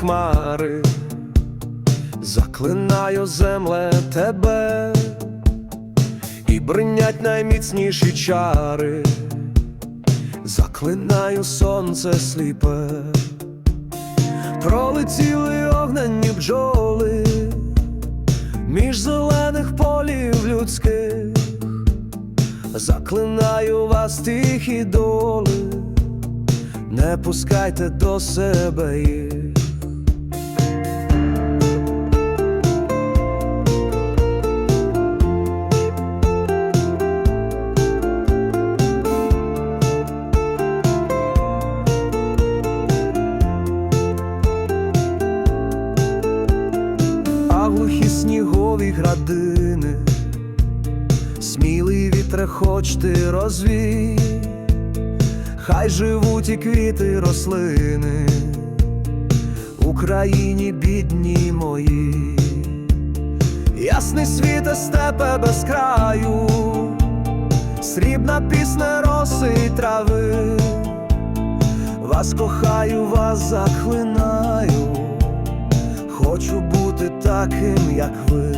хмари, заклинаю земле тебе, і бринять найміцніші чари, заклинаю сонце сліпе, пролетіли огненні бджоли, між зелених полів людських, заклинаю вас тихі доли не пускайте до себе їх. А глухі снігові градини, смілий вітре хоч ти розвій, хай живуть і квіти, і рослини, Україні бідні мої, ясний світе степе без краю, срібна пісня роси й трави, вас кохаю, вас заклинаю, хочу бути таким, як ви.